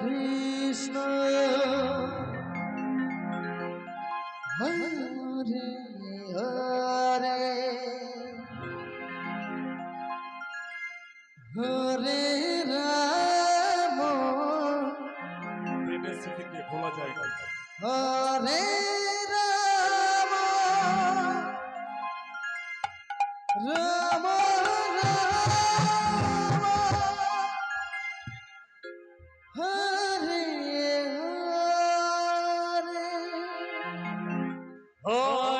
কৃষ্ণ হরে হরে হরে রাম প্রেমের স্মৃতিকে ভোলা যায় হরে রাম রাম হরে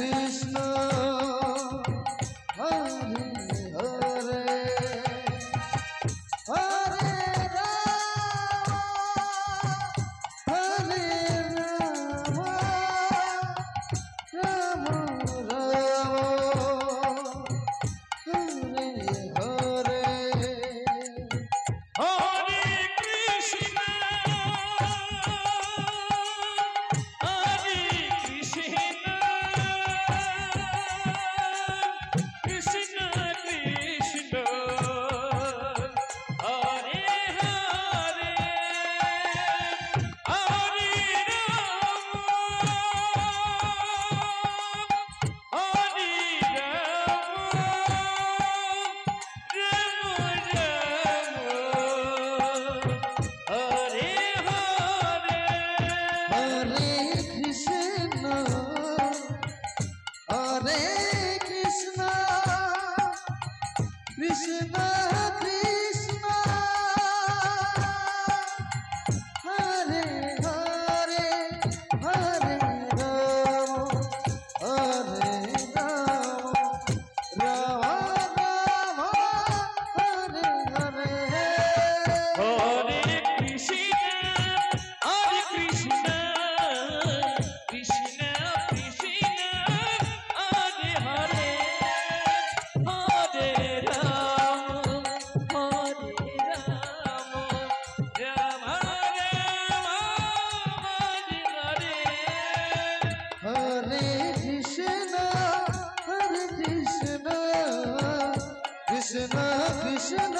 Krishna. विश्व कृष्ण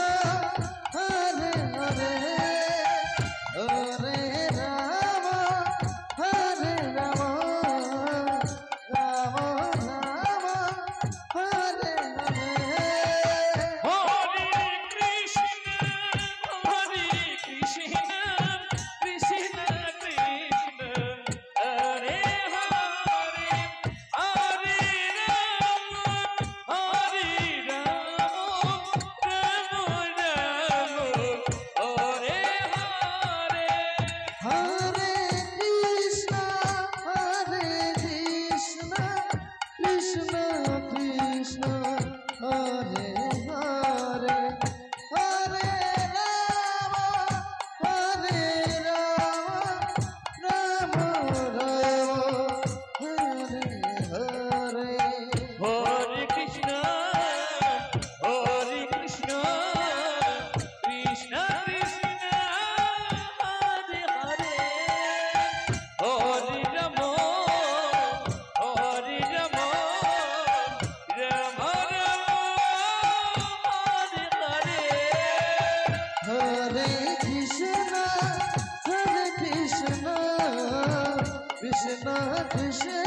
কৃষ্ণ কৃষ্ণ।